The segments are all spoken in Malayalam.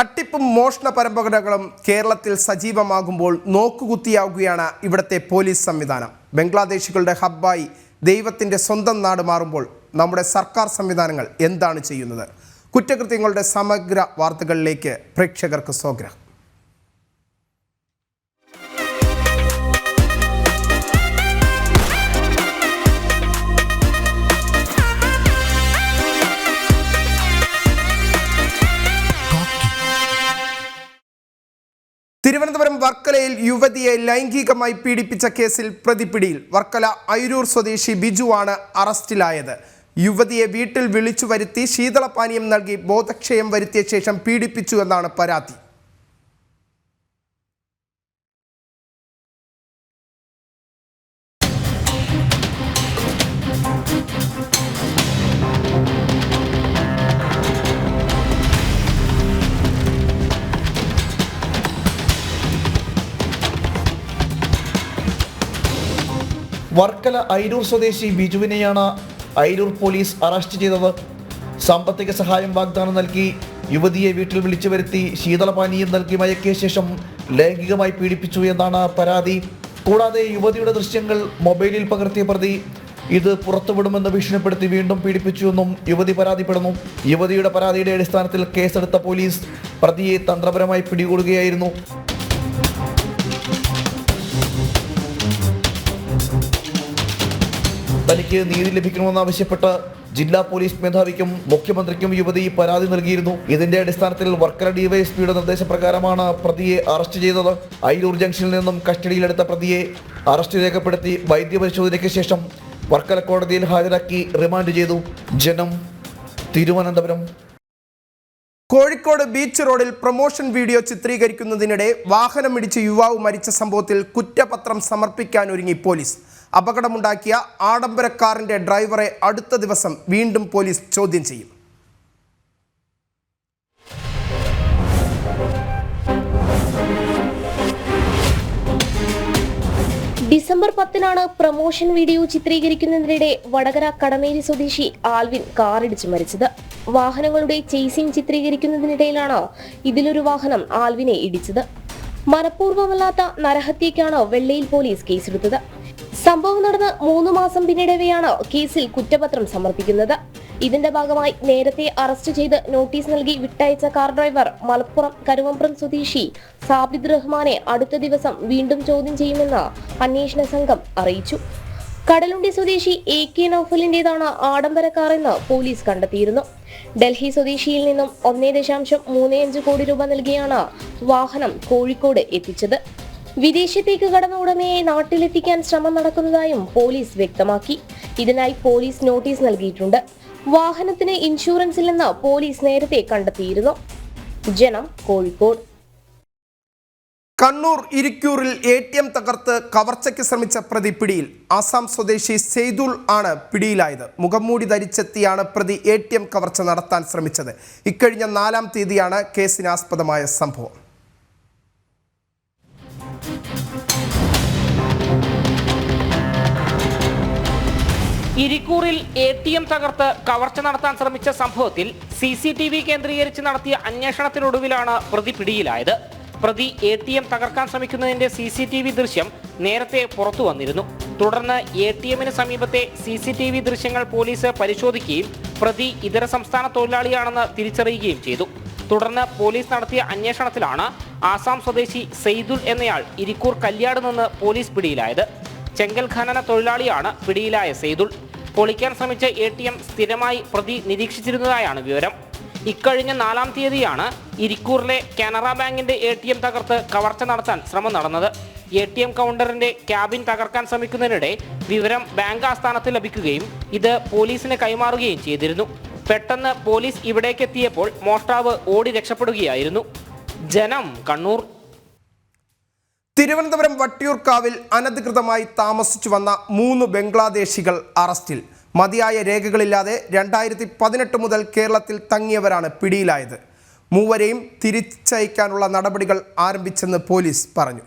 തട്ടിപ്പും മോഷണ പരമ്പരകളും കേരളത്തിൽ സജീവമാകുമ്പോൾ നോക്കുകുത്തിയാവുകയാണ് ഇവിടുത്തെ പോലീസ് സംവിധാനം. ബംഗ്ലാദേശികളുടെ ഹബ്ബായി ദൈവത്തിന്റെ സ്വന്തം നാട് മാറുമ്പോൾ നമ്മുടെ സർക്കാർ സംവിധാനങ്ങൾ എന്താണ് ചെയ്യുന്നത്? കുറ്റകൃത്യങ്ങളുടെ സമഗ്ര വാർത്തകളിലേക്ക് പ്രേക്ഷകർക്ക് സ്വാഗതം. തിരുവനന്തപുരം വർക്കലയിൽ യുവതിയെ ലൈംഗികമായി പീഡിപ്പിച്ച കേസിൽ പ്രതിപിടിയിൽ വർക്കല അയിരൂർ സ്വദേശി ബിജുവാണ് അറസ്റ്റിലായത്. യുവതിയെ വീട്ടിൽ വിളിച്ചു വരുത്തി ശീതളപാനീയം നൽകി ബോധക്ഷയം വരുത്തിയ ശേഷം പീഡിപ്പിച്ചു എന്നാണ് പരാതി. വർക്കല ഐരൂർ സ്വദേശി ബിജുവിനെയാണ് ഐരൂർ പോലീസ് അറസ്റ്റ് ചെയ്തത്. സാമ്പത്തിക സഹായം വാഗ്ദാനം നൽകി. യുവതിയെ വീട്ടിൽ വിളിച്ചു വരുത്തി. ശീതളപാനീയം നൽകി മയക്കിയ ശേഷം ലൈംഗികമായി പീഡിപ്പിച്ചു എന്നാണ് പരാതി. കൂടാതെ യുവതിയുടെ ദൃശ്യങ്ങൾ മൊബൈലിൽ പകർത്തിയ പ്രതി. ഇത് പുറത്തുവിടുമെന്ന് ഭീഷണിപ്പെടുത്തി വീണ്ടും പീഡിപ്പിച്ചുവെന്നും യുവതി പരാതിപ്പെടുന്നു. യുവതിയുടെ പരാതിയുടെ അടിസ്ഥാനത്തിൽ കേസെടുത്ത പോലീസ് പ്രതിയെ തന്ത്രപരമായി പിടികൂടുകയായിരുന്നു. തനിക്ക് നീതി ലഭിക്കണമെന്നാവശ്യപ്പെട്ട് ജില്ലാ പോലീസ് മേധാവിക്കും മുഖ്യമന്ത്രിക്കും യുവതി പരാതി നൽകിയിരുന്നു. ഇതിന്റെ അടിസ്ഥാനത്തിൽ വർക്കല ഡിവൈഎസ്പിയുടെ നിർദ്ദേശപ്രകാരമാണ് പ്രതിയെ അറസ്റ്റ് ചെയ്തത്. അയിലൂർ ജംഗ്ഷനിൽ നിന്നും കസ്റ്റഡിയിലെടുത്ത പ്രതിയെ അറസ്റ്റ് രേഖപ്പെടുത്തി വൈദ്യപരിശോധനയ്ക്ക് ശേഷം വർക്കല കോടതിയിൽ ഹാജരാക്കി റിമാൻഡ് ചെയ്തു. ജനം തിരുവനന്തപുരം. കോഴിക്കോട് ബീച്ച് റോഡിൽ പ്രൊമോഷൻ വീഡിയോ ചിത്രീകരിക്കുന്നതിനിടെ വാഹനമിടിച്ച് യുവാവ് മരിച്ച സംഭവത്തിൽ കുറ്റപത്രം സമർപ്പിക്കാൻ ഒരുങ്ങി പോലീസ്. അപകടമുണ്ടാക്കിയ ആഡംബര ഡ്രൈവറെ അടുത്ത ദിവസം വീണ്ടും പോലീസ് ചോദ്യം ചെയ്യും. ഡിസംബർ പത്തിനാണ് പ്രമോഷൻ വീഡിയോ ചിത്രീകരിക്കുന്നതിനിടെ വടകര കടമേരി സ്വദേശി ആൽവിൻ കാറിടിച്ച് മരിച്ചത്. വാഹനങ്ങളുടെ ചേസിംഗ് ചിത്രീകരിക്കുന്നതിനിടയിലാണ് ഇതിലൊരു വാഹനം ആൽവിനെ ഇടിച്ചത്. മനഃപൂർവമല്ലാത്ത നരഹത്യക്കാണ് വെള്ളയിൽ പോലീസ് കേസെടുത്തത്. സംഭവം നടന്ന് മൂന്ന് മാസം പിന്നിടവെയാണ് കേസിൽ കുറ്റപത്രം സമർപ്പിക്കുന്നത്. ഇതിന്റെ ഭാഗമായി നേരത്തെ അറസ്റ്റ് ചെയ്ത് നോട്ടീസ് നൽകി വിട്ടയച്ച കാർ ഡ്രൈവർ മലപ്പുറം കരുവമ്പ്രം സ്വദേശി സാബിദ് റഹ്മാനെ അടുത്ത ദിവസം വീണ്ടും ചോദ്യം ചെയ്യുമെന്ന് അന്വേഷണ സംഘം അറിയിച്ചു. കടലുണ്ടി സ്വദേശി എ കെ നൌഫലിന്റേതാണ് ആഡംബര കാർ എന്ന് പോലീസ് കണ്ടെത്തിയിരുന്നു. ഡൽഹി സ്വദേശിയിൽ നിന്നും ഒന്നേ ദശാംശം മൂന്ന് അഞ്ച് കോടി രൂപ നൽകിയാണ് വാഹനം കോഴിക്കോട് എത്തിച്ചത്. വിദേശത്തേക്ക് കടന്ന ഉടമയെ നാട്ടിലെത്തിക്കാൻ ശ്രമം നടക്കുന്നതായും പോലീസ് വ്യക്തമാക്കി. ഇതിനായി പോലീസ് നോട്ടീസ് നൽകിയിട്ടുണ്ട്. വാഹനത്തിന് ഇൻഷുറൻസ് ഇല്ലെന്ന് പോലീസ് നേരത്തെ കണ്ടെത്തിയിരുന്നു. ജനം കോഴിക്കോട്. കണ്ണൂർ ഇരിക്കൂറിൽ എ ടി എം തകർത്ത് കവർച്ചയ്ക്ക് ശ്രമിച്ച പ്രതി പിടിയിൽ. ആസാം സ്വദേശി സെയ്തുൾ ആണ് പിടിയിലായത്. മുഖംമൂടി ധരിച്ചെത്തിയാണ് പ്രതി എ ടി എം കവർച്ച നടത്താൻ ശ്രമിച്ചത്. ഇക്കഴിഞ്ഞ നാലാം തീയതിയാണ് കേസിനാസ്പദമായ സംഭവം. ഇരിക്കൂറിൽ എ ടി എം തകർത്ത് കവർച്ച നടത്താൻ ശ്രമിച്ച സംഭവത്തിൽ സി സി ടി വി കേന്ദ്രീകരിച്ച് നടത്തിയ അന്വേഷണത്തിനൊടുവിലാണ് പ്രതി പിടിയിലായത്. പ്രതി എ ടി എം തകർക്കാൻ ശ്രമിക്കുന്നതിന്റെ സി സി ടി വി ദൃശ്യം നേരത്തെ പുറത്തു വന്നിരുന്നു. തുടർന്ന് എ ടി എമ്മിന് സമീപത്തെ സി സി ടി വി ദൃശ്യങ്ങൾ പോലീസ് പരിശോധിക്കുകയും പ്രതി ഇതര സംസ്ഥാന തൊഴിലാളിയാണെന്ന് തിരിച്ചറിയുകയും ചെയ്തു. തുടർന്ന് പോലീസ് നടത്തിയ അന്വേഷണത്തിലാണ് ആസാം സ്വദേശി സെയ്ദുൽ എന്നയാൾ ഇരിക്കൂർ കല്യാട് നിന്ന് പോലീസ് പിടിയിലായത്. ചെങ്കൽ ഖനന തൊഴിലാളിയാണ് പിടിയിലായ സെയ്തുൾ പൊളിക്കാൻ ശ്രമിച്ച എ ടി എം സ്ഥിരമായി പ്രതി നിരീക്ഷിച്ചിരുന്നതായാണ് വിവരം. ഇക്കഴിഞ്ഞ നാലാം തീയതിയാണ് ഇരിക്കൂറിലെ കാനറ ബാങ്കിന്റെ എ ടി എം തകർത്ത് കവർച്ച നടത്താൻ ശ്രമം നടന്നത്. എ ടി എം കൗണ്ടറിന്റെ ക്യാബിൻ തകർക്കാൻ ശ്രമിക്കുന്നതിനിടെ വിവരം ബാങ്ക് ആസ്ഥാനത്ത് ലഭിക്കുകയും ഇത് പോലീസിന് കൈമാറുകയും ചെയ്തിരുന്നു. പെട്ടെന്ന് പോലീസ് ഇവിടേക്ക് എത്തിയപ്പോൾ മോഷ്ടാവ് ഓടി രക്ഷപ്പെടുകയായിരുന്നു. ജനം കണ്ണൂർ തിരുവനന്തപുരം വട്ടിയൂർക്കാവിൽ അനധികൃതമായി താമസിച്ചു വന്ന മൂന്ന് ബംഗ്ലാദേശികൾ അറസ്റ്റിൽ. മതിയായ രേഖകളില്ലാതെ രണ്ടായിരത്തി പതിനെട്ട് മുതൽ കേരളത്തിൽ തങ്ങിയവരാണ് പിടിയിലായത്. മൂവരെയും തിരിച്ചയക്കാനുള്ള നടപടികൾ ആരംഭിച്ചെന്ന് പോലീസ് പറഞ്ഞു.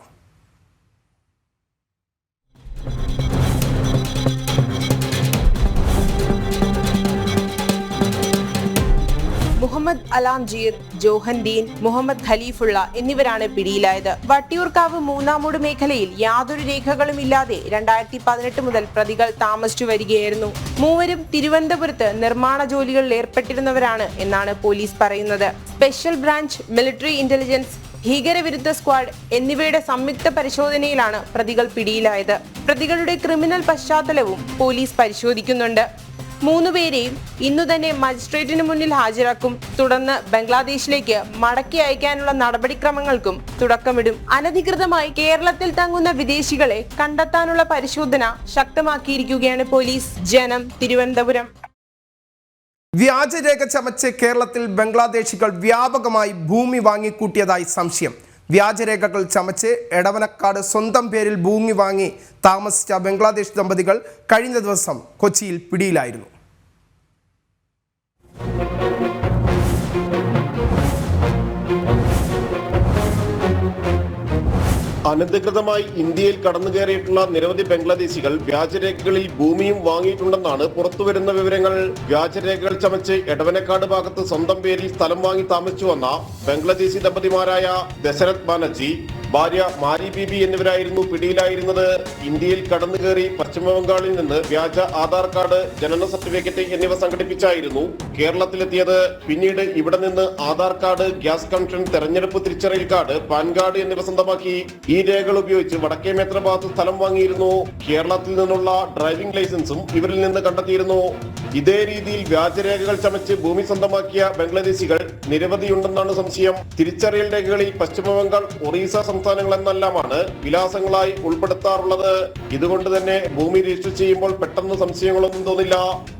മുഹമ്മദ് അലാംജീർ ജോഹൻദീൻ മുഹമ്മദ് ഖലീഫുള്ള എന്നിവരാണ് പിടിയിലായത്. വട്ടിയൂർക്കാവ് മൂന്നാമൂട് മേഖലയിൽ യാതൊരു രേഖകളും ഇല്ലാതെ രണ്ടായിരത്തി പതിനെട്ട് മുതൽ പ്രതികൾ താമസിച്ചു വരികയായിരുന്നു. മൂവരും തിരുവനന്തപുരത്ത് നിർമ്മാണ ജോലികളിൽ ഏർപ്പെട്ടിരുന്നവരാണ് എന്നാണ് പോലീസ് പറയുന്നത്. സ്പെഷ്യൽ ബ്രാഞ്ച് മിലിറ്ററി ഇന്റലിജൻസ് ഭീകരവിരുദ്ധ സ്ക്വാഡ് എന്നിവയുടെ സംയുക്ത പരിശോധനയിലാണ് പ്രതികൾ പിടിയിലായത്. പ്രതികളുടെ ക്രിമിനൽ പശ്ചാത്തലവും പോലീസ് പരിശോധിക്കുന്നുണ്ട്. മൂന്നുപേരെയും ഇന്നു തന്നെ മജിസ്ട്രേറ്റിന് മുന്നിൽ ഹാജരാക്കും. തുടർന്ന് ബംഗ്ലാദേശിലേക്ക് മടക്കി അയക്കാനുള്ള നടപടിക്രമങ്ങൾക്കും തുടക്കമിടും. അനധികൃതമായി കേരളത്തിൽ തങ്ങുന്ന വിദേശികളെ കണ്ടെത്താനുള്ള പരിശോധന ശക്തമാക്കിയിരിക്കുകയാണ് പോലീസ്. ജനം തിരുവനന്തപുരം. വ്യാജരേഖ ചമച്ച് കേരളത്തിൽ ബംഗ്ലാദേശികൾ വ്യാപകമായി ഭൂമി വാങ്ങിക്കൂട്ടിയതായി സംശയം. വ്യാജരേഖകൾ ചമച്ച് എടവനക്കാട് സ്വന്തം പേരിൽ ഭൂമി വാങ്ങി താമസിച്ച ബംഗ്ലാദേശ് ദമ്പതികൾ കഴിഞ്ഞ ദിവസം കൊച്ചിയിൽ പിടിയിലായിരുന്നു. അനധികൃതമായി ഇന്ത്യയിൽ കടന്നുകയറിയിട്ടുള്ള നിരവധി ബംഗ്ലാദേശികൾ വ്യാജരേഖകളിൽ ഭൂമിയും വാങ്ങിയിട്ടുണ്ടെന്നാണ് പുറത്തുവരുന്ന വിവരങ്ങൾ. വ്യാജരേഖകൾ ചമച്ച് എടവനക്കാട് ഭാഗത്ത് സ്വന്തം പേരിൽ സ്ഥലം വാങ്ങി താമസിച്ചു വന്ന ബംഗ്ലാദേശി ദമ്പതിമാരായ ദശരഥ് ബാനർജി ഭാര്യ മാരി ബീബി എന്നിവരായിരുന്നു പിടിയിലായിരുന്നത്. ഇന്ത്യയിൽ കടന്നുകയറി പശ്ചിമബംഗാളിൽ നിന്ന് വ്യാജ ആധാർ കാർഡ് ജനന സർട്ടിഫിക്കറ്റ് എന്നിവ സംഘടിപ്പിച്ചായിരുന്നു കേരളത്തിലെത്തിയത്. പിന്നീട് ഇവിടെ നിന്ന് ആധാർ കാർഡ് ഗ്യാസ് കണക്ഷൻ തെരഞ്ഞെടുപ്പ് തിരിച്ചറിയൽ കാർഡ് പാൻ കാർഡ് എന്നിവ സ്വന്തമാക്കി. ഈ രേഖകൾ ഉപയോഗിച്ച് വടക്കേ മേത്ര സ്ഥലം വാങ്ങിയിരുന്നു. കേരളത്തിൽ നിന്നുള്ള ഡ്രൈവിംഗ് ലൈസൻസും ഇവരിൽ നിന്ന് കണ്ടെത്തിയിരുന്നു. ഇതേ രീതിയിൽ വ്യാജരേഖകൾ ചമച്ച് ഭൂമി സ്വന്തമാക്കിയ ബംഗ്ലാദേശികൾ നിരവധിയുണ്ടെന്നാണ് സംശയം. തിരിച്ചറിയൽ രേഖകളിൽ പശ്ചിമബംഗാൾ ഒറീസ സംസ്ഥാനങ്ങൾ എന്നെല്ലാമാണ് വിലാസങ്ങളായി ഉൾപ്പെടുത്താറുള്ളത്. ഇതുകൊണ്ട് തന്നെ ഭൂമി രജിസ്റ്റർ ചെയ്യുമ്പോൾ പെട്ടെന്ന് സംശയങ്ങളൊന്നും തോന്നില്ല.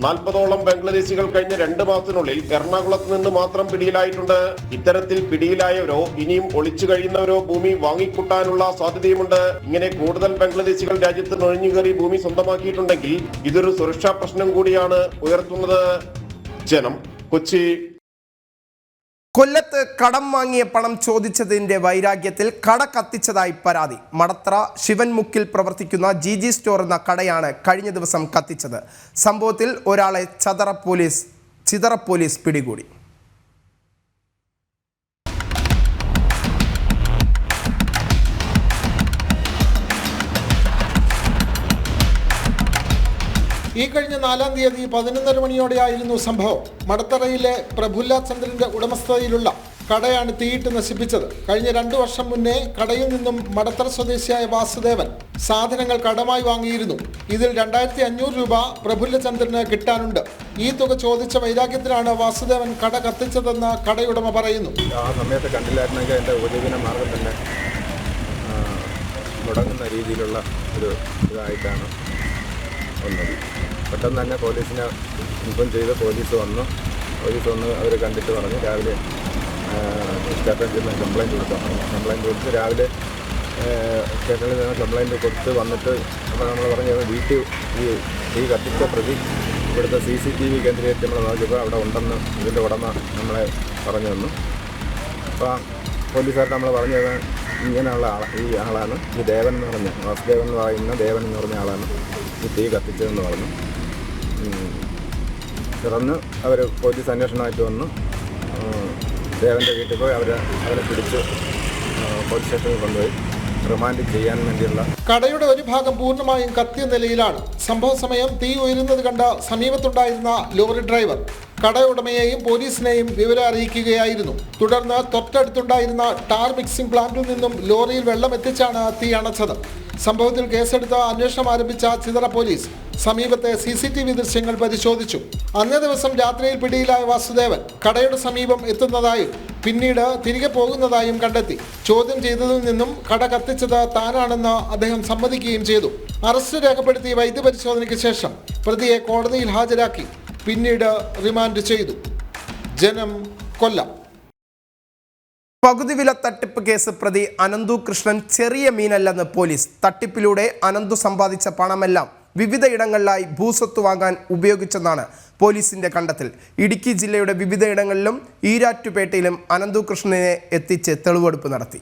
നാൽപ്പതോളം ബംഗ്ലാദേശികൾ കഴിഞ്ഞ രണ്ട് മാസത്തിനുള്ളിൽ എറണാകുളത്ത് നിന്ന് മാത്രം പിടിയിലായിട്ടുണ്ട്. ഇത്തരത്തിൽ പിടിയിലായവരോ ഇനിയും ഒളിച്ചു കഴിയുന്നവരോ ഭൂമി വാങ്ങിക്കൂട്ടാനുള്ള സാധ്യതയുമുണ്ട്. ഇങ്ങനെ കൂടുതൽ ബംഗ്ലാദേശികൾ രാജ്യത്ത് നുഴഞ്ഞുകയറി ഭൂമി സ്വന്തമാക്കിയിട്ടുണ്ടെങ്കിൽ ഇതൊരു സുരക്ഷാ പ്രശ്നം കൂടിയാണ്. ഉയർത്തുന്നത് ജനം. കൊച്ചി. കൊല്ലത്ത് കടം വാങ്ങിയ പണം ചോദിച്ചതിന്റെ വൈരാഗ്യത്തിൽ കട കത്തിച്ചതായി പരാതി. മടത്ര ശിവൻമുക്കിൽ പ്രവർത്തിക്കുന്ന ജി ജി സ്റ്റോർ എന്ന കടയാണ് കഴിഞ്ഞ ദിവസം കത്തിച്ചത്. സംഭവത്തിൽ ഒരാളെ ചതറ പോലീസ് ചിതറ പോലീസ് പിടികൂടി. ഈ കഴിഞ്ഞ നാലാം തീയതി പതിനൊന്നര മണിയോടെയായിരുന്നു സംഭവം. മടത്തറയിലെ പ്രഫുല്ല ചന്ദ്രന്റെ ഉടമസ്ഥതയിലുള്ള കടയാണ് തീയിട്ട് നശിപ്പിച്ചത്. കഴിഞ്ഞ രണ്ടു വർഷം മുന്നേ കടയിൽ നിന്നും മടത്തറ സ്വദേശിയായ വാസുദേവൻ സാധനങ്ങൾ കടമായി വാങ്ങിയിരുന്നു. ഇതിൽ രണ്ടായിരത്തി അഞ്ഞൂറ് രൂപ പ്രഫുല്ലചന്ദ്രന് കിട്ടാനുണ്ട്. ഈ തുക ചോദിച്ച വൈരാഗ്യത്തിലാണ് വാസുദേവൻ കട കത്തിച്ചതെന്ന് കടയുടമ പറയുന്നു. ആ സമയത്ത് കണ്ടില്ലായിരുന്നെങ്കിൽ എന്റെ ഉപജീവന മാർഗം തന്നെ മുടങ്ങുന്ന രീതിയിലുള്ള ഒരു ഇതായിട്ടാണ് വന്നത് പെട്ടെന്ന് തന്നെ പോലീസിനെ ഇൻഫോം ചെയ്ത് പോലീസ് വന്നു. പോലീസ് വന്ന് അവർ കണ്ടിട്ട് പറഞ്ഞു. രാവിലെ സ്റ്റേഷനിൽ ചെന്ന് കംപ്ലയിന്റ് കൊടുത്തു. കംപ്ലയിന്റ് കൊടുത്ത് രാവിലെ സ്റ്റേഷനിൽ നിന്ന് കംപ്ലയിന്റ് കൊടുത്ത് വന്നിട്ട് അപ്പോൾ നമ്മൾ പറഞ്ഞത് വീട്ടിൽ ഈ ഈ കത്തിച്ച പ്രതി ഇവിടുത്തെ സി സി ടി വി കേന്ദ്രീകരിച്ച് നമ്മൾ നോക്കിയപ്പോൾ അവിടെ ഉണ്ടെന്ന് ഇതിന്റെ ഉടമ നമ്മളെ പറഞ്ഞു തന്നു. അപ്പോൾ പോലീസുകാർ നമ്മൾ പറഞ്ഞത് ഇങ്ങനെയുള്ള ആള ഈ ആളാണ്. ഈ ദേവൻ എന്ന് പറഞ്ഞ വാസുദേവൻ എന്ന് പറയുന്ന ദേവൻ എന്ന് പറഞ്ഞ ആളാണ് ഈ തീ കത്തിച്ചതെന്ന് പറഞ്ഞു. തുറന്ന് അവർ പോലീസ് അന്വേഷണമായിട്ട് വന്നു. ദേവന്റെ വീട്ടിൽ പോയി അവരെ അവരെ പിടിച്ച് പോലീസ് സ്റ്റേഷനിൽ കൊണ്ടുപോയി. റിമാൻഡ് ചെയ്യാൻ വേണ്ടിയുള്ള കടയുടെ ഒരു ഭാഗം പൂർണമായും കത്തിയ നിലയിലാണ്. സംഭവ സമയം തീ ഉയരുന്നത് കണ്ട സമീപത്തുണ്ടായിരുന്ന ലോറി ഡ്രൈവർ കടയുടമയെയും പോലീസിനെയും വിവരം അറിയിക്കുകയായിരുന്നു. തുടർന്ന് തൊട്ടടുത്തുണ്ടായിരുന്ന ടാർ മിക്സിംഗ് പ്ലാന്റിൽ നിന്നും ലോറിയിൽ വെള്ളം എത്തിച്ചാണ് തീ അണച്ചത്. സംഭവത്തിൽ കേസെടുത്ത് അന്വേഷണം ആരംഭിച്ച ചിതറ പോലീസ് സമീപത്തെ സി സി ടി വി ദൃശ്യങ്ങൾ പരിശോധിച്ചു. അന്നേ ദിവസം രാത്രിയിൽ പിടിയിലായ വാസുദേവൻ കടയുടെ സമീപം എത്തുന്നതായും പിന്നീട് തിരികെ പോകുന്നതായും കണ്ടെത്തി. ചോദ്യം ചെയ്തതിൽ നിന്നും കട കത്തിച്ചത് താനാണെന്ന് അദ്ദേഹം സമ്മതിക്കുകയും ചെയ്തു. അറസ്റ്റ് രേഖപ്പെടുത്തി വൈദ്യപരിശോധനയ്ക്ക് ശേഷം പ്രതിയെ കോടതിയിൽ ഹാജരാക്കി. പിന്നീട് റിമാൻഡ് ചെയ്തു. ജനം കൊല്ലം. പകുതി വില തട്ടിപ്പ് കേസ് പ്രതി അനന്തു കൃഷ്ണൻ ചെറിയ മീനല്ലെന്ന് പോലീസ്. തട്ടിപ്പിലൂടെ അനന്തു സമ്പാദിച്ച പണമെല്ലാം വിവിധയിടങ്ങളിലായി ഭൂസ്വത്ത് വാങ്ങാൻ ഉപയോഗിച്ചെന്നാണ് പോലീസിന്റെ കണ്ടെത്തൽ. ഇടുക്കി ജില്ലയുടെ വിവിധയിടങ്ങളിലും ഈരാറ്റുപേട്ടയിലും അനന്തു കൃഷ്ണനെ എത്തിച്ച് തെളിവെടുപ്പ് നടത്തി.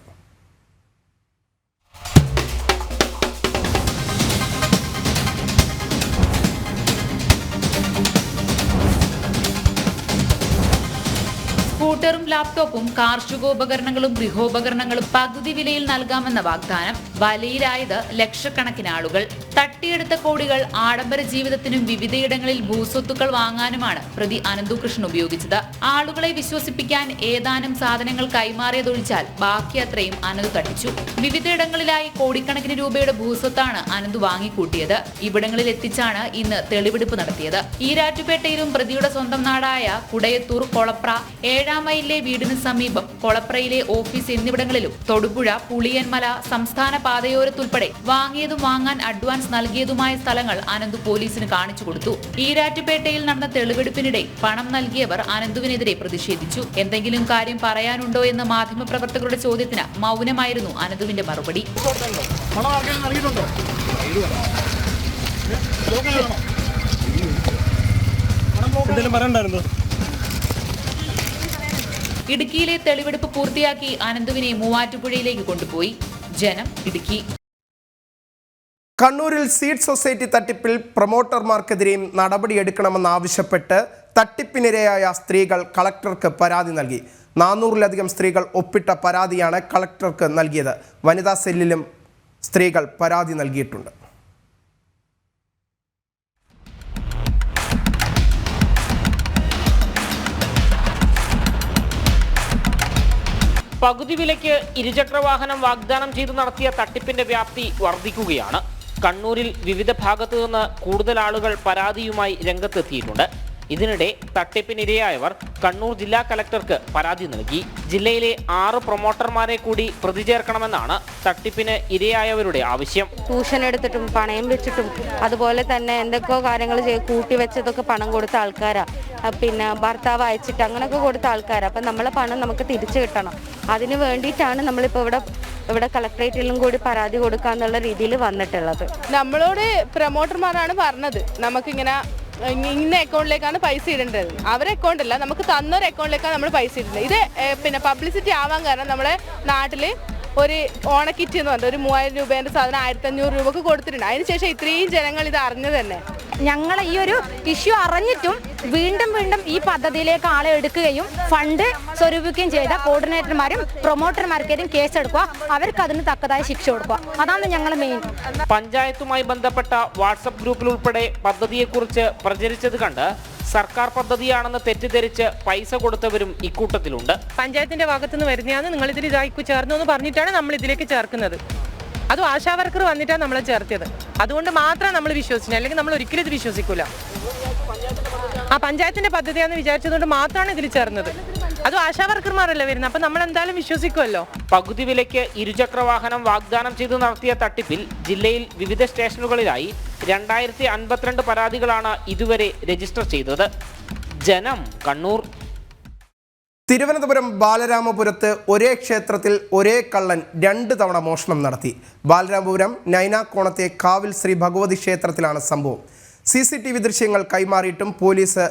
സ്കൂട്ടറും ലാപ്ടോപ്പും കാർഷികോപകരണങ്ങളും ഗൃഹോപകരണങ്ങളും പകുതി വിലയിൽ നൽകാമെന്ന വാഗ്ദാനം വലയിലായത് ലക്ഷക്കണക്കിന് ആളുകൾ. തട്ടിയെടുത്ത കോടികൾ ആഡംബര ജീവിതത്തിനും വിവിധയിടങ്ങളിൽ ഭൂസ്വത്തുക്കൾ വാങ്ങാനുമാണ് പ്രതി അനന്തുകൃഷ്ണൻ ഉപയോഗിച്ചത്. ആളുകളെ വിശ്വസിപ്പിക്കാൻ ഏതാനും സാധനങ്ങൾ കൈമാറിയതൊഴിച്ചാൽ ബാക്കി അത്രയും അനന്ത് തട്ടിച്ചു. വിവിധയിടങ്ങളിലായി കോടിക്കണക്കിന് രൂപയുടെ ഭൂസ്വത്താണ് അനന്ത് വാങ്ങിക്കൂട്ടിയത്. ഇവിടങ്ങളിൽ എത്തിച്ചാണ് ഇന്ന് തെളിവെടുപ്പ് നടത്തിയത്. ഈരാറ്റുപേട്ടയിലും പ്രതിയുടെ സ്വന്തം നാടായ കുടയത്തൂർ കൊളപ്ര ഏഴാം മൈലിലെ വീടിന് സമീപം കൊളപ്രയിലെ ഓഫീസ് എന്നിവിടങ്ങളിലും തൊടുപുഴ പുളിയൻമല സംസ്ഥാന പാതയോരത്തുൾപ്പെടെ വാങ്ങിയതും വാങ്ങാൻ അഡ്വാൻസ് നൽകിയതുമായ സ്ഥലങ്ങൾ അനന്തു പോലീസിന് കാണിച്ചു കൊടുത്തു. ഈരാറ്റുപേട്ടയിൽ നടന്ന തെളിവെടുപ്പിനിടെ പണം നൽകിയവർ അനന്തുവിനെതിരെ പ്രതിഷേധിച്ചു. എന്തെങ്കിലും കാര്യം പറയാനുണ്ടോ എന്ന മാധ്യമപ്രവർത്തകരുടെ ചോദ്യത്തിന് മൗനമായിരുന്നു അനന്തുവിന്റെ മറുപടി. ഇടുക്കിയിലെ തെളിവെടുപ്പ് പൂർത്തിയാക്കി അനന്തുവിനെ മൂവാറ്റുപുഴയിലേക്ക് കൊണ്ടുപോയി. ജനം ഇടുക്കി. കണ്ണൂരിൽ സീഡ് സൊസൈറ്റി തട്ടിപ്പിൽ പ്രൊമോട്ടർമാർക്കെതിരെയും നടപടിയെടുക്കണമെന്നാവശ്യപ്പെട്ട് തട്ടിപ്പിനിരയായ സ്ത്രീകൾ കളക്ടർക്ക് പരാതി നൽകി. നാനൂറിലധികം സ്ത്രീകൾ ഒപ്പിട്ട പരാതിയാണ് കളക്ടർക്ക് നൽകിയത്. വനിതാ സെല്ലിലും സ്ത്രീകൾ പരാതി നൽകിയിട്ടുണ്ട്. പകുതി വിലയ്ക്ക് ഇരുചക്രവാഹനം വാഗ്ദാനം ചെയ്തു നടത്തിയ തട്ടിപ്പിന്റെ വ്യാപ്തി വർദ്ധിക്കുകയാണ്. കണ്ണൂരിൽ വിവിധ ഭാഗത്തു നിന്ന് കൂടുതൽ ആളുകൾ പരാതിയുമായി രംഗത്തെത്തിയിട്ടുണ്ട്. ഇതിനിടെ തട്ടിപ്പിനിരയായവർ കണ്ണൂർ ജില്ലാ കലക്ടർക്ക് പരാതി നൽകി. ജില്ലയിലെ ആറ് പ്രൊമോട്ടർമാരെ കൂടി പ്രതി ചേർക്കണമെന്നാണ് തട്ടിപ്പിന് ഇരയായവരുടെ ആവശ്യം. ട്യൂഷൻ എടുത്തിട്ടും പണയം വെച്ചിട്ടും അതുപോലെ തന്നെ എന്തൊക്കെയോ കാര്യങ്ങൾ കൂട്ടി വെച്ചതൊക്കെ പണം കൊടുത്ത ആൾക്കാരാ. പിന്നെ ഭർത്താവ് അയച്ചിട്ട് അങ്ങനെയൊക്കെ കൊടുത്ത ആൾക്കാരാ. അപ്പം നമ്മളെ പണം നമുക്ക് തിരിച്ചു കിട്ടണം. അതിന് വേണ്ടിയിട്ടാണ് നമ്മളിപ്പോൾ ഇവിടെ ഇവിടെ കളക്ട്രേറ്റിലും കൂടി പരാതി കൊടുക്കാന്നുള്ള രീതിയിൽ വന്നിട്ടുള്ളത്. നമ്മളോട് പ്രൊമോട്ടർമാരാണ് പറഞ്ഞത്. നമുക്കിങ്ങനെ ഇന്ന അക്കൗണ്ടിലേക്കാണ് പൈസ ഇടേണ്ടത്. അവരെ അക്കൗണ്ട് അല്ല നമുക്ക് തന്നൊരു അക്കൗണ്ടിലേക്കാണ് നമ്മൾ പൈസ ഇടേണ്ടത്. ഇത് പിന്നെ പബ്ലിസിറ്റി ആവാൻ കാരണം നമ്മുടെ നാട്ടിൽ ഒരു ഓണക്കിറ്റ് എന്ന് പറഞ്ഞിട്ട് ഒരു മൂവായിരം രൂപേന്റെ സാധനം ആയിരത്തി അഞ്ഞൂറ് രൂപക്ക് കൊടുത്തിട്ടുണ്ട്. അതിനുശേഷം ഇത്രയും ജനങ്ങൾ ഇത് അറിഞ്ഞു തന്നെ. ഞങ്ങൾ ഈ ഒരു ഇഷ്യൂ അറിഞ്ഞിട്ടും വീണ്ടും വീണ്ടും ഈ പദ്ധതിയിലേക്ക് ആളെ എടുക്കുകയും ഫണ്ട് സ്വരൂപിക്കുകയും ചെയ്ത കോർഡിനേറ്റർമാരും പ്രൊമോട്ടർമാർക്കെതിരും കേസെടുക്കുക അവർക്ക് അതിന് തക്കതായ ശിക്ഷ കൊടുക്കുക. അതാണ് ഞങ്ങൾ മെയിൻ പഞ്ചായത്തുമായി ബന്ധപ്പെട്ട വാട്സപ്പ് ഗ്രൂപ്പിൽ ഉൾപ്പെടെ പദ്ധതിയെക്കുറിച്ച് പ്രചരിച്ചത് കണ്ട് സർക്കാർ പദ്ധതിയാണെന്ന് തെറ്റിദ്ധരിച്ച് പൈസ കൊടുത്തവരും ഇക്കൂട്ടത്തിലുണ്ട്. പഞ്ചായത്തിന്റെ ഭാഗത്തുനിന്ന് വരുന്നതാണ്. നിങ്ങൾ ഇതിൽ ഇതായി ചേർന്നു എന്ന് പറഞ്ഞിട്ടാണ് നമ്മൾ ഇതിലേക്ക് ചേർക്കുന്നത്. അതും ആശാ വർക്കർ വന്നിട്ടാണ് നമ്മളെ ചേർത്തിയത്. അതുകൊണ്ട് മാത്രം നമ്മൾ വിശ്വസിച്ചു അല്ലെങ്കിൽ നമ്മൾ ഒരിക്കലും ഇത് വിശ്വസിക്കൂല. ആ പഞ്ചായത്തിന്റെ പദ്ധതിയാണെന്ന് വിചാരിച്ചതുകൊണ്ട് മാത്രമാണ് ഇതിൽ ചേർന്നത്. അത് ആശാ വർക്കർമാരല്ലേ വരുന്നത്. അപ്പൊ നമ്മൾ എന്തായാലും വിശ്വസിക്കുമല്ലോ പകുതി വിലയ്ക്ക് ഇരുചക്ര വാഹനം വാഗ്ദാനം ചെയ്തു നടത്തിയ തട്ടിപ്പിൽ ജില്ലയിൽ വിവിധ സ്റ്റേഷനുകളിലായി രണ്ടായിരത്തി അൻപത്തിരണ്ട് പരാതികളാണ് ഇതുവരെ രജിസ്റ്റർ ചെയ്തത്. ജനം കണ്ണൂർ. തിരുവനന്തപുരം ബാലരാമപുരത്ത് ഒരേ ക്ഷേത്രത്തിൽ ഒരേ കള്ളൻ രണ്ട് തവണ മോഷണം നടത്തി. ബാലരാമപുരം നൈനാക്കോണത്തെ കാവിൽ ശ്രീ ഭഗവതി ക്ഷേത്രത്തിലാണ് സംഭവം. സി സി ടി വി ദൃശ്യങ്ങൾ കൈമാറിയിട്ടും പോലീസ്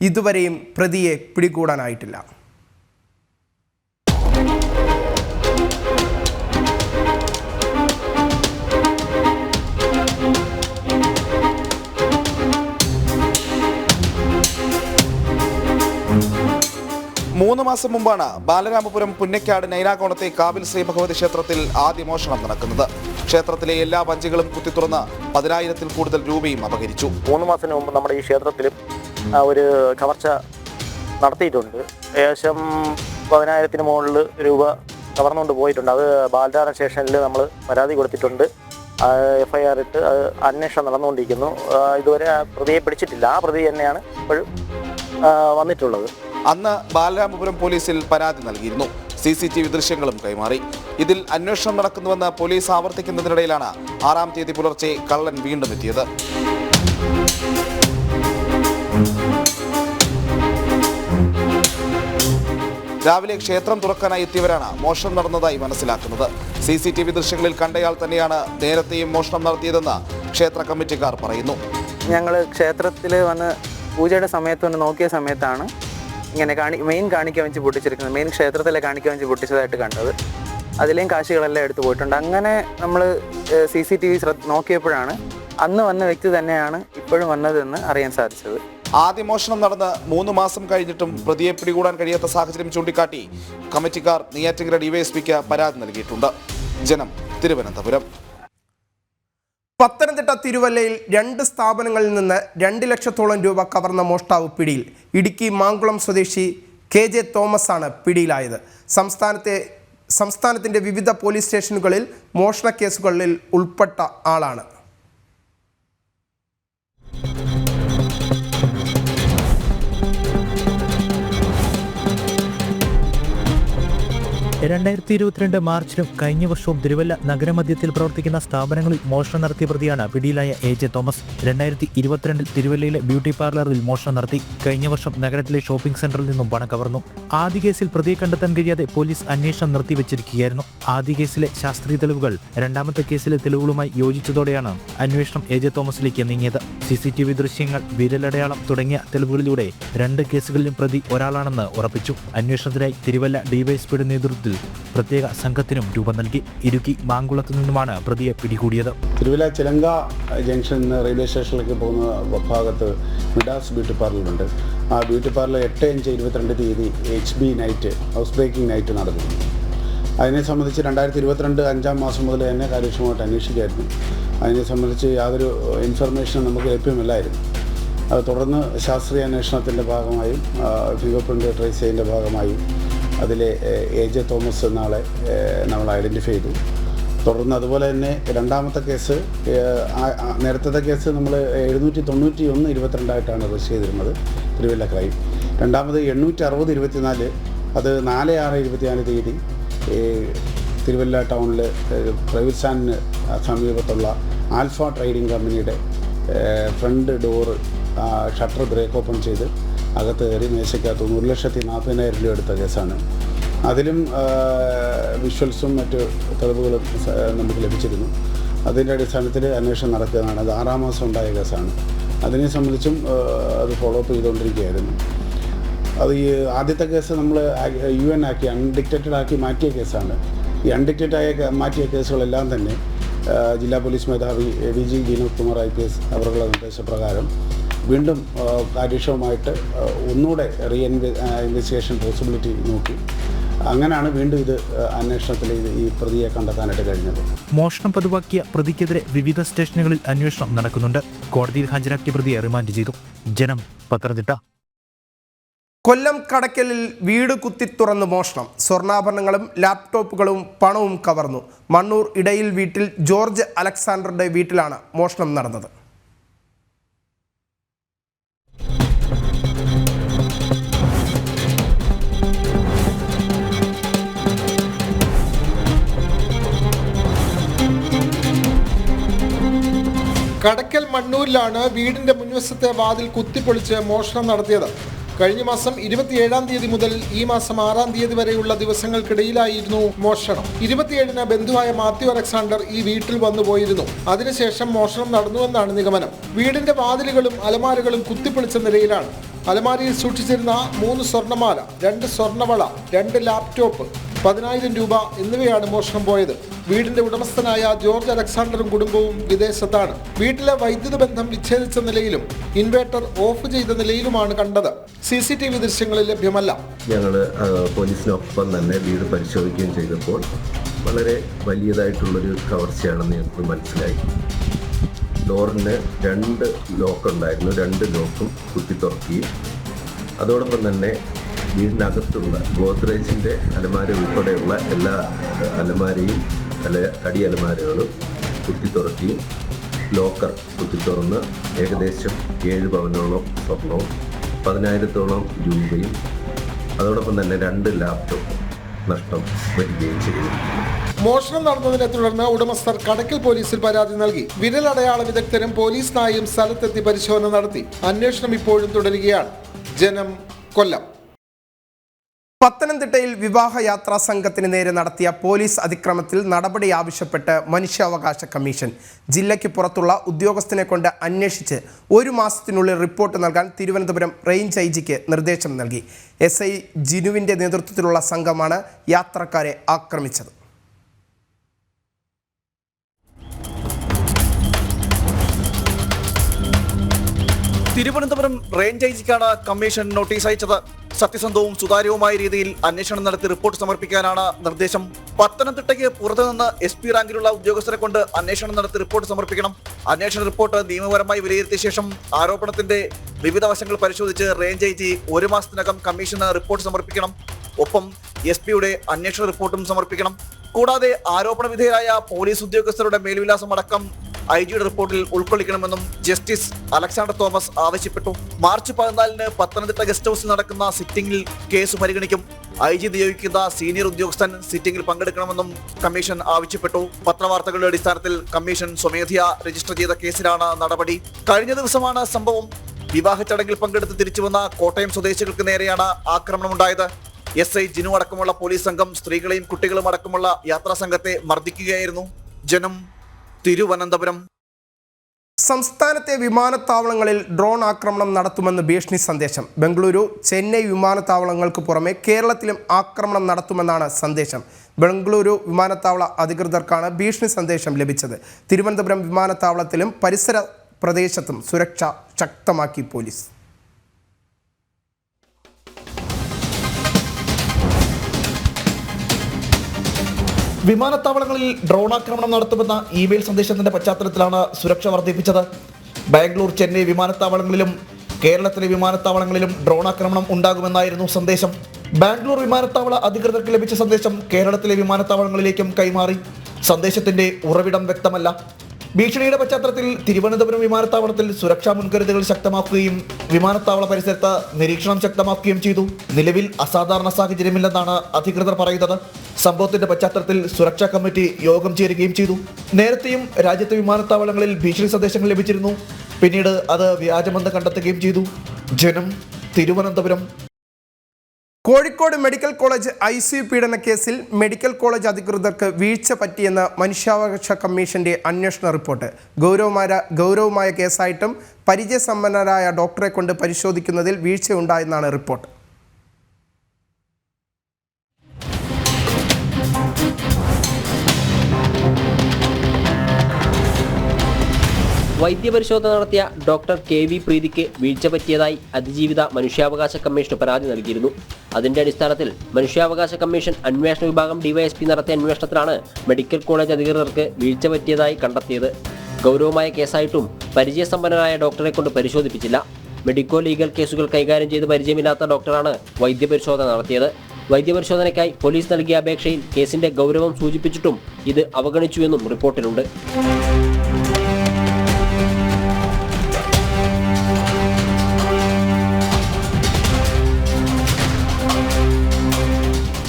ഇതുവരെയും പ്രതിയെ പിടികൂടാനായിട്ടില്ല. മൂന്ന് മാസം മുമ്പാണ് ബാലരാമപുരം പുന്നക്കാട് നൈനാകോണത്തെ കാവിൽ ശ്രീ ഭഗവതി ക്ഷേത്രത്തിൽ ആദ്യ മോഷണം നടക്കുന്നത്. ക്ഷേത്രത്തിലെ എല്ലാ വഞ്ചികളും കുത്തിത്തുറന്ന് പതിനായിരത്തിൽ കൂടുതൽ രൂപയും അപഹരിച്ചു മൂന്ന് മാസത്തിന് മുമ്പ് നമ്മുടെ ഈ ക്ഷേത്രത്തിൽ ഒരു കവർച്ച നടത്തിയിട്ടുണ്ട്. ഏകദേശം പതിനായിരത്തിന് മുകളിൽ രൂപ കവർന്നുകൊണ്ട് പോയിട്ടുണ്ട്. അത് ബാലരാമ സ്റ്റേഷനിൽ നമ്മൾ പരാതി കൊടുത്തിട്ടുണ്ട്. എഫ് ഐ ആർ ഇട്ട് അത് അന്വേഷണം നടന്നുകൊണ്ടിരിക്കുന്നു. ഇതുവരെ പ്രതിയെ പിടിച്ചിട്ടില്ല. ആ പ്രതി തന്നെയാണ് ഇപ്പോഴും വന്നിട്ടുള്ളത്. അന്ന് ബാലരാമപുരം പോലീസിൽ പരാതി നൽകിയിരുന്നു. സി സി ടി വി ദൃശ്യങ്ങളും കൈമാറി. ഇതിൽ അന്വേഷണം നടക്കുന്നുവെന്ന് പോലീസ് ആവർത്തിക്കുന്നതിനിടയിലാണ് ആറാം തീയതി പുലർച്ചെ കള്ളൻ വീണ്ടും എത്തിയത്. രാവിലെ ക്ഷേത്രം തുറക്കാനായി എത്തിയവരാണ് മോഷണം നടന്നതായി മനസ്സിലാക്കുന്നത്. സി സി ടി വി ദൃശ്യങ്ങളിൽ കണ്ടയാൾ തന്നെയാണ് നേരത്തെയും മോഷണം നടത്തിയതെന്ന് ക്ഷേത്ര കമ്മിറ്റിക്കാർ പറയുന്നു. ഞങ്ങൾ ക്ഷേത്രത്തിൽ വന്ന് പൂജയുടെ സമയത്ത് വന്ന് നോക്കിയ സമയത്താണ് ഇങ്ങനെ കാണി മെയിൻ കാണിക്കാൻ വെച്ച് പൊട്ടിച്ചിരിക്കുന്നത് മെയിൻ ക്ഷേത്രത്തിലെ കാണിക്കാൻ വെച്ച് പൊട്ടിച്ചതായിട്ട് കണ്ടത്. അതിലെയും കാശികളെല്ലാം എടുത്തു പോയിട്ടുണ്ട്. അങ്ങനെ നമ്മൾ സി സി ടി വി നോക്കിയപ്പോഴാണ് അന്ന് വന്ന വ്യക്തി തന്നെയാണ് ഇപ്പോഴും വന്നതെന്ന് അറിയാൻ സാധിച്ചത്. ആദ്യ മോഷണം നടന്ന് മൂന്ന് മാസം കഴിഞ്ഞിട്ടും പ്രതിയെ പിടികൂടാൻ കഴിയാത്ത സാഹചര്യം ചൂണ്ടിക്കാട്ടി കമ്മിറ്റിക്കാർ നെയ്യാറ്റിങ്കര ഡിവൈഎസ്പിക്ക് പരാതി നൽകിയിട്ടുണ്ട്. ജനം തിരുവനന്തപുരം. പത്തനംതിട്ട തിരുവല്ലയിൽ രണ്ട് സ്ഥാപനങ്ങളിൽ നിന്ന് രണ്ട് ലക്ഷത്തോളം രൂപ കവർന്ന മോഷ്ടാവ് പിടിയിൽ. ഇടുക്കി മാങ്കുളം സ്വദേശി കെ ജെ തോമസ് ആണ് പിടിയിലായത്. സംസ്ഥാനത്തെ സംസ്ഥാനത്തിന്റെ വിവിധ പോലീസ് സ്റ്റേഷനുകളിൽ മോഷണ കേസുകളിൽ ഉൾപ്പെട്ട ആളാണ്. രണ്ടായിരത്തി ഇരുപത്തിരണ്ട് മാർച്ചിലും കഴിഞ്ഞ വർഷവും തിരുവല്ല നഗരമധ്യത്തിൽ പ്രവർത്തിക്കുന്ന സ്ഥാപനങ്ങളിൽ മോഷണം നടത്തിയ പ്രതിയാണ് പിടിയിലായ എ ജെ തോമസ്. രണ്ടായിരത്തി ഇരുപത്തിരണ്ടിൽ തിരുവല്ലയിലെ ബ്യൂട്ടി പാർലറിൽ മോഷണം നടത്തി. കഴിഞ്ഞ വർഷം നഗരത്തിലെ ഷോപ്പിംഗ് സെന്ററിൽ നിന്നും പണം കവർന്നു. ആദ്യ കേസിൽ പ്രതിയെ കണ്ടെത്താൻ കഴിയാതെ പോലീസ് അന്വേഷണം നിർത്തിവെച്ചിരിക്കുകയായിരുന്നു. ആദ്യ കേസിലെ ശാസ്ത്രീയ തെളിവുകൾ രണ്ടാമത്തെ കേസിലെ തെളിവുകളുമായി യോജിച്ചതോടെയാണ് അന്വേഷണം എ ജെ തോമസിലേക്ക് നീങ്ങിയത്. സി സി ടി വി ദൃശ്യങ്ങൾ വിരലടയാളം തുടങ്ങിയ തെളിവുകളിലൂടെ രണ്ട് കേസുകളിലും പ്രതി ഒരാളാണെന്ന് ഉറപ്പിച്ചു. അന്വേഷണത്തിനായി തിരുവല്ല ഡിവൈഎസ്പിയുടെ നേതൃത്വത്തിൽ പ്രത്യേക സംഘത്തിനും രൂപം നൽകി ഇടുക്കി മാങ്കുളത്തു നിന്നുമാണ് പ്രതിയെ പിടികൂടിയത്. തിരുവല്ല ചിലങ്ക ജംഗ്ഷൻ റെയിൽവേ സ്റ്റേഷനിലേക്ക് പോകുന്ന ഭാഗത്ത് മിഡാസ് ബ്യൂട്ടി പാർലറുണ്ട്. ആ ബ്യൂട്ടി പാർലർ എട്ട് അഞ്ച് ഇരുപത്തിരണ്ട് തീയതി H B night house breaking night നടന്നു അതിനെ സംബന്ധിച്ച് രണ്ടായിരത്തി ഇരുപത്തിരണ്ട് അഞ്ചാം മാസം മുതൽ തന്നെ കാര്യക്ഷമമായിട്ട് അന്വേഷിക്കായിരുന്നു അതിനെ സംബന്ധിച്ച് യാതൊരു ഇൻഫർമേഷനും നമുക്ക് ലഭ്യമല്ലായിരുന്നു. അത് തുടർന്ന് ശാസ്ത്രീയ അന്വേഷണത്തിന്റെ ഭാഗമായും ഫിംഗർ പ്രിന്റ് ട്രേസ് ചെയ്യുന്ന ഭാഗമായും അതിലെ എ ജെ തോമസ് എന്ന ആളെ നമ്മൾ ഐഡന്റിഫൈ ചെയ്തു. തുടർന്ന് അതുപോലെ തന്നെ രണ്ടാമത്തെ കേസ് നേരത്തെ കേസ് നമ്മൾ എഴുന്നൂറ്റി തൊണ്ണൂറ്റി ഒന്ന് ഇരുപത്തിരണ്ടായിട്ടാണ് രജിസ്റ്റർ ചെയ്തിരുന്നത് തിരുവല്ല ക്രൈം. രണ്ടാമത് എണ്ണൂറ്റി അറുപത് ഇരുപത്തിനാല് അത് നാല് ആറ് ഇരുപത്തിനാല് തീയതി തിരുവല്ല ടൗണിൽ പ്രൈവറ്റ് സാനിന് സമീപത്തുള്ള ആൽഫ ട്രേഡിംഗ് കമ്പനിയുടെ front door shutter break open ചെയ്ത് അകത്ത് കയറി മേശയ്ക്കകത്ത് ഒരു ലക്ഷത്തി നാൽപ്പതിനായിരം രൂപ എടുത്ത കേസാണ്. അതിലും വിഷ്വൽസും മറ്റ് തെളിവുകളും നമുക്ക് ലഭിച്ചിരുന്നു. അതിന്റെ അടിസ്ഥാനത്തിൽ അന്വേഷണം നടക്കുന്നതാണ് അത് ആറാം മാസം ഉണ്ടായ കേസാണ്. അതിനെ സംബന്ധിച്ചും അത് ഫോളോ അപ്പ് ചെയ്തുകൊണ്ടിരിക്കുകയായിരുന്നു. അത് ഈ ആദ്യത്തെ കേസ് നമ്മൾ യു എൻ ആക്കി അൺഡിക്റ്റഡ് ആക്കി മാറ്റിയ കേസാണ്. ഈ അൺഡിക്റ്റഡ് ആയ മാറ്റിയ കേസുകളെല്ലാം തന്നെ ജില്ലാ പോലീസ് മേധാവി A D G Vinod Kumar I P S അവരുടെ നിർദ്ദേശപ്രകാരം വീണ്ടും കാര്യക്ഷമമായിട്ട് ഒന്നുകൂടെ റീ ഇൻവെസ്റ്റിഗേഷൻ പോസിബിലിറ്റി നോക്കി. അങ്ങനെയാണ് വീണ്ടും ഇത് അന്വേഷണത്തിൽ ഇത് ഈ പ്രതിയെ കണ്ടെത്താനായിട്ട് കഴിഞ്ഞത്. മോഷണം പതിവാക്കിയ പ്രതിക്കെതിരെ വിവിധ സ്റ്റേഷനുകളിൽ അന്വേഷണം നടക്കുന്നുണ്ട്. കോടതിയിൽ ഹാജരാക്കിയ പ്രതിയെ റിമാൻഡ് ചെയ്തു. ജനം പത്തനംതിട്ട. കൊല്ലം കടക്കലിൽ വീട് കുത്തി തുറന്ന് മോഷണം. സ്വർണാഭരണങ്ങളും ലാപ്ടോപ്പുകളും പണവും കവർന്നു. മണ്ണൂർ ഇടയിൽ വീട്ടിൽ ജോർജ് അലക്സാണ്ടറുടെ വീട്ടിലാണ് മോഷണം നടന്നത്. കടക്കൽ മണ്ണൂരിലാണ് വീടിന്റെ മുൻവശത്തെ വാതിൽ കുത്തിപ്പൊളിച്ച് മോഷണം നടത്തിയത്. കഴിഞ്ഞ മാസം ഇരുപത്തിയേഴാം തീയതി മുതൽ ഈ മാസം ആറാം തീയതി വരെയുള്ള ദിവസങ്ങൾക്കിടയിലായിരുന്നു മോഷണം. ഇരുപത്തിയേഴിന് ബന്ധുവായ മാത്യു അലക്സാണ്ടർ ഈ വീട്ടിൽ വന്നു പോയിരുന്നു. അതിനുശേഷം മോഷണം നടന്നുവെന്നാണ് നിഗമനം. വീടിന്റെ വാതിലുകളും അലമാരകളും കുത്തിപ്പൊളിച്ച നിലയിലാണ്. അലമാരിയിൽ സൂക്ഷിച്ചിരുന്ന മൂന്ന് സ്വർണമാല രണ്ട് സ്വർണവള രണ്ട് ലാപ്ടോപ്പ് പതിനായിരം രൂപ എന്നിവയാണ് മോഷണം പോയത്. വീടിന്റെ ഉടമസ്ഥനായ ജോർജ് അലക്സാണ്ടറും കുടുംബവും വിദേശത്താണ്. വീട്ടിലെ വൈദ്യുത ബന്ധം വിച്ഛേദിച്ച നിലയിലും ഇൻവേർട്ടർ ഓഫ് ചെയ്ത നിലയിലുമാണ് കണ്ടത്. സി സി ടി വി ദൃശ്യങ്ങളിൽ ലഭ്യമല്ല. ഞങ്ങൾ പോലീസിനൊപ്പം തന്നെ വീട് പരിശോധിക്കുകയും ചെയ്തപ്പോൾ വളരെ വലിയതായിട്ടുള്ളൊരു കവർച്ചയാണെന്ന് ഞങ്ങൾക്ക് മനസ്സിലായി. ഡോറിന് രണ്ട് ലോക്ക് ഉണ്ടായിരുന്നു രണ്ട് ലോക്കും കുത്തി തുറക്കുകയും അതോടൊപ്പം തന്നെ വീടിനകത്തുള്ള ഗോദ്രേജിന്റെ അലമാര ഉൾപ്പെടെയുള്ള എല്ലാ അലമാരയും അല്ല തടി അലമാരകളും കുത്തി തുറക്കുകയും ലോക്കർ കുത്തി തുറന്ന് ഏകദേശം ഏഴ് പവനോളം സ്വർണവും പതിനായിരത്തോളം രൂപയും അതോടൊപ്പം തന്നെ രണ്ട് ലാപ്ടോപ്പ് നഷ്ടം വരികയും ചെയ്തു. മോഷണം നടന്നതിനെ തുടർന്ന് ഉടമസ്ഥർ കടക്കൽ പോലീസിൽ പരാതി നൽകി. വിരലടയാള വിദഗ്ധരും പോലീസ് നായും സ്ഥലത്തെത്തി പരിശോധന നടത്തി. അന്വേഷണം ഇപ്പോഴും തുടരുകയാണ്. ജനം കൊല്ലം. പത്തനംതിട്ടയിൽ വിവാഹയാത്രാ സംഘത്തിന് നേരെ നടത്തിയ പോലീസ് അതിക്രമത്തിൽ നടപടി ആവശ്യപ്പെട്ട് മനുഷ്യാവകാശ കമ്മീഷൻ ജില്ലയ്ക്ക് പുറത്തുള്ള ഉദ്യോഗസ്ഥനെ കൊണ്ട് അന്വേഷിച്ച് ഒരു മാസത്തിനുള്ളിൽ റിപ്പോർട്ട് നൽകാൻ തിരുവനന്തപുരം റേഞ്ച് ഐ ജിക്ക് നിർദ്ദേശം നൽകി. എസ് ഐ നേതൃത്വത്തിലുള്ള സംഘമാണ് യാത്രക്കാരെ ആക്രമിച്ചത്. തിരുവനന്തപുരം റേഞ്ച് ഐ ജിക്കാണ് കമ്മീഷൻ നോട്ടീസ് അയച്ചത്. സത്യസന്ധവും സുതാര്യവുമായ രീതിയിൽ അന്വേഷണം നടത്തി റിപ്പോർട്ട് സമർപ്പിക്കാനാണ് നിർദ്ദേശം. പത്തനംതിട്ടയ്ക്ക് പുറത്തുനിന്ന് എസ് പി റാങ്കിലുള്ള ഉദ്യോഗസ്ഥരെ കൊണ്ട് അന്വേഷണം നടത്തി റിപ്പോർട്ട് സമർപ്പിക്കണം. അന്വേഷണ റിപ്പോർട്ട് നിയമപരമായി വിലയിരുത്തിയ ശേഷം ആരോപണത്തിന്റെ വിവിധ വശങ്ങൾ പരിശോധിച്ച് റേഞ്ച് ഐ ജി ഒരു മാസത്തിനകം കമ്മീഷന് റിപ്പോർട്ട് സമർപ്പിക്കണം. ഒപ്പം എസ് പിയുടെ അന്വേഷണ റിപ്പോർട്ടും സമർപ്പിക്കണം. കൂടാതെ ആരോപണ വിധേയരായ പോലീസ് ഉദ്യോഗസ്ഥരുടെ മേൽവിലാസം അടക്കം ഐ ജിയുടെ റിപ്പോർട്ടിൽ ഉൾക്കൊള്ളിക്കണമെന്നും ജസ്റ്റിസ് അലക്സാണ്ടർ തോമസ് ആവശ്യപ്പെട്ടു. മാർച്ച് പതിനാലിന് പത്തനംതിട്ട ഗസ്റ്റ് ഹൌസിൽ നടക്കുന്ന സിറ്റിംഗിൽ കേസ് പരിഗണിക്കും. ഐ ജി നിയോഗിക്കുന്ന സീനിയർ ഉദ്യോഗസ്ഥൻ സിറ്റിംഗിൽ പങ്കെടുക്കണമെന്നും കമ്മീഷൻ ആവശ്യപ്പെട്ടു. പത്രവാർത്തകളുടെ അടിസ്ഥാനത്തിൽ കമ്മീഷൻ സ്വമേധയാ രജിസ്റ്റർ ചെയ്ത കേസിലാണ് നടപടി. കഴിഞ്ഞ ദിവസമാണ് സംഭവം. വിവാഹ ചടങ്ങിൽ പങ്കെടുത്ത് തിരിച്ചുവന്ന കോട്ടയം സ്വദേശികൾക്ക് നേരെയാണ് ആക്രമണമുണ്ടായത്. എസ് ഐ ജിനു അടക്കമുള്ള പോലീസ് സംഘം സ്ത്രീകളെയും കുട്ടികളും അടക്കമുള്ള യാത്രാ സംഘത്തെ മർദ്ദിക്കുകയായിരുന്നു. ജനം തിരുവനന്തപുരം. സംസ്ഥാനത്തെ വിമാനത്താവളങ്ങളിൽ ഡ്രോൺ ആക്രമണം നടത്തുമെന്ന് ഭീഷണി സന്ദേശം. ബംഗളൂരു ചെന്നൈ വിമാനത്താവളങ്ങൾക്ക് പുറമെ കേരളത്തിലും ആക്രമണം നടത്തുമെന്നാണ് സന്ദേശം. ബംഗളൂരു വിമാനത്താവള അധികൃതർക്കാണ് ഭീഷണി സന്ദേശം ലഭിച്ചത്. തിരുവനന്തപുരം വിമാനത്താവളത്തിലും പരിസര പ്രദേശത്തും സുരക്ഷ ശക്തമാക്കി പോലീസ്. വിമാനത്താവളങ്ങളിൽ ഡ്രോൺ ആക്രമണം നടത്തുമെന്ന ഇമെയിൽ സന്ദേശത്തിന്റെ പശ്ചാത്തലത്തിലാണ് സുരക്ഷ വർദ്ധിപ്പിച്ചത്. ബാംഗ്ലൂർ ചെന്നൈ വിമാനത്താവളങ്ങളിലും കേരളത്തിലെ വിമാനത്താവളങ്ങളിലും ഡ്രോൺ ആക്രമണം ഉണ്ടാകുമെന്നായിരുന്നു സന്ദേശം. ബാംഗ്ലൂർ വിമാനത്താവള അധികൃതർക്ക് ലഭിച്ച സന്ദേശം കേരളത്തിലെ വിമാനത്താവളങ്ങളിലേക്കും കൈമാറി. സന്ദേശത്തിന്റെ ഉറവിടം വ്യക്തമല്ല. ഭീഷണിയുടെ പശ്ചാത്തലത്തിൽ തിരുവനന്തപുരം വിമാനത്താവളത്തിൽ സുരക്ഷാ മുൻകരുതലുകൾ ശക്തമാക്കുകയും വിമാനത്താവള പരിസരത്ത് നിരീക്ഷണം ശക്തമാക്കുകയും ചെയ്തു. നിലവിൽ അസാധാരണ സാഹചര്യമില്ലെന്നാണ് അധികൃതർ പറയുന്നത്. സംഭവത്തിന്റെ പശ്ചാത്തലത്തിൽ സുരക്ഷാ കമ്മിറ്റി യോഗം ചേരുകയും ചെയ്തു. നേരത്തെയും രാജ്യത്തെ വിമാനത്താവളങ്ങളിൽ ഭീഷണി സന്ദേശങ്ങൾ ലഭിച്ചിരുന്നു. പിന്നീട് അത് വ്യാജമെന്ന് കണ്ടെത്തുകയും ചെയ്തു. Janam Thiruvananthapuram. Kozhikode medical college I C U പീഡന കേസിൽ മെഡിക്കൽ കോളേജ് അധികൃതർക്ക് വീഴ്ച പറ്റിയെന്ന മനുഷ്യാവകാശ കമ്മീഷന്റെ അന്വേഷണ റിപ്പോർട്ട്. ഗൗരവമായ ഗൗരവമായ കേസായിട്ടും പരിചയസമ്പന്നരായ ഡോക്ടറെ കൊണ്ട് പരിശോധിക്കുന്നതിൽ വീഴ്ചയുണ്ടായെന്നാണ് റിപ്പോർട്ട്. വൈദ്യപരിശോധന നടത്തിയ ഡോക്ടർ കെ വി പ്രീതിക്ക് വീഴ്ച പറ്റിയതായി അതിജീവിത മനുഷ്യാവകാശ കമ്മീഷന് പരാതി നൽകിയിരുന്നു. അതിന്റെ അടിസ്ഥാനത്തിൽ മനുഷ്യാവകാശ കമ്മീഷൻ അന്വേഷണ വിഭാഗം ഡിവൈഎസ്പി നടത്തിയ അന്വേഷണത്തിലാണ് മെഡിക്കൽ കോളേജ് അധികൃതർക്ക് വീഴ്ച പറ്റിയതായി കണ്ടെത്തിയത്. ഗൗരവമായ കേസായിട്ടും പരിചയസമ്പന്നനായ ഡോക്ടറെ കൊണ്ട് പരിശോധിപ്പിച്ചില്ല. മെഡിക്കോ ലീഗൽ കേസുകൾ കൈകാര്യം ചെയ്ത് പരിചയമില്ലാത്ത ഡോക്ടറാണ് വൈദ്യപരിശോധന നടത്തിയത്. വൈദ്യപരിശോധനയ്ക്കായി പോലീസ് നൽകിയ അപേക്ഷയിൽ കേസിന്റെ ഗൗരവം സൂചിപ്പിച്ചിട്ടും ഇത് അവഗണിച്ചുവെന്നും റിപ്പോർട്ടിലുണ്ട്.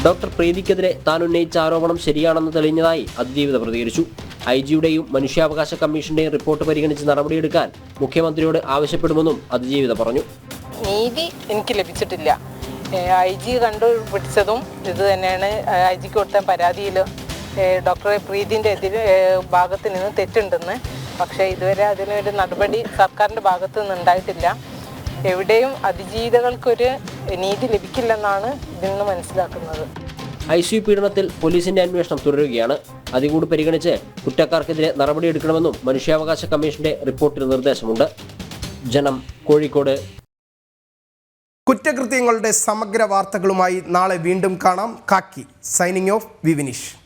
ഡോക്ടർ പ്രീതിക്കെതിരെ താൻ ഉന്നയിച്ച ആരോപണം ശരിയാണെന്ന് തെളിഞ്ഞതായി അതിജീവിത പ്രതികരിച്ചു. ഐ ജിയുടെയും മനുഷ്യാവകാശ കമ്മീഷന്റെയും റിപ്പോർട്ട് പരിഗണിച്ച് നടപടിയെടുക്കാൻ മുഖ്യമന്ത്രിയോട് ആവശ്യപ്പെടുമെന്നും അതിജീവിത പറഞ്ഞു. നീതി എനിക്ക് ലഭിച്ചിട്ടില്ല. ഐ ജി കണ്ടുപിടിച്ചതും ഇത് തന്നെയാണ്. ഐ ജിക്ക് കൊടുത്ത പരാതിയിൽ ഡോക്ടറെ പ്രീതിന്റെ എതിരെ ഭാഗത്ത് നിന്ന് തെറ്റുണ്ടെന്ന്. പക്ഷേ ഇതുവരെ അതിനൊരു നടപടി സർക്കാരിന്റെ ഭാഗത്തു നിന്ന് ഉണ്ടായിട്ടില്ല. എവിടെയും അതിജീവിതകൾക്കൊരു നീതി ലഭിക്കില്ലെന്നാണ് ഇതിൽ നിന്ന് മനസ്സിലാക്കുന്നത്. ഐ സി യു പീഡനത്തിൽ പോലീസിന്റെ അന്വേഷണം തുടരുകയാണ്. അതുകൂടി പരിഗണിച്ച് കുറ്റക്കാർക്കെതിരെ നടപടിയെടുക്കണമെന്നും മനുഷ്യാവകാശ കമ്മീഷന്റെ റിപ്പോർട്ടിൽ നിർദ്ദേശമുണ്ട്. ജനം കോഴിക്കോട്. കുറ്റകൃത്യങ്ങളുടെ സമഗ്ര വാർത്തകളുമായി നാളെ വീണ്ടും കാണാം. കാക്കി സൈനിങ് ഓഫ് വി വിനീഷ്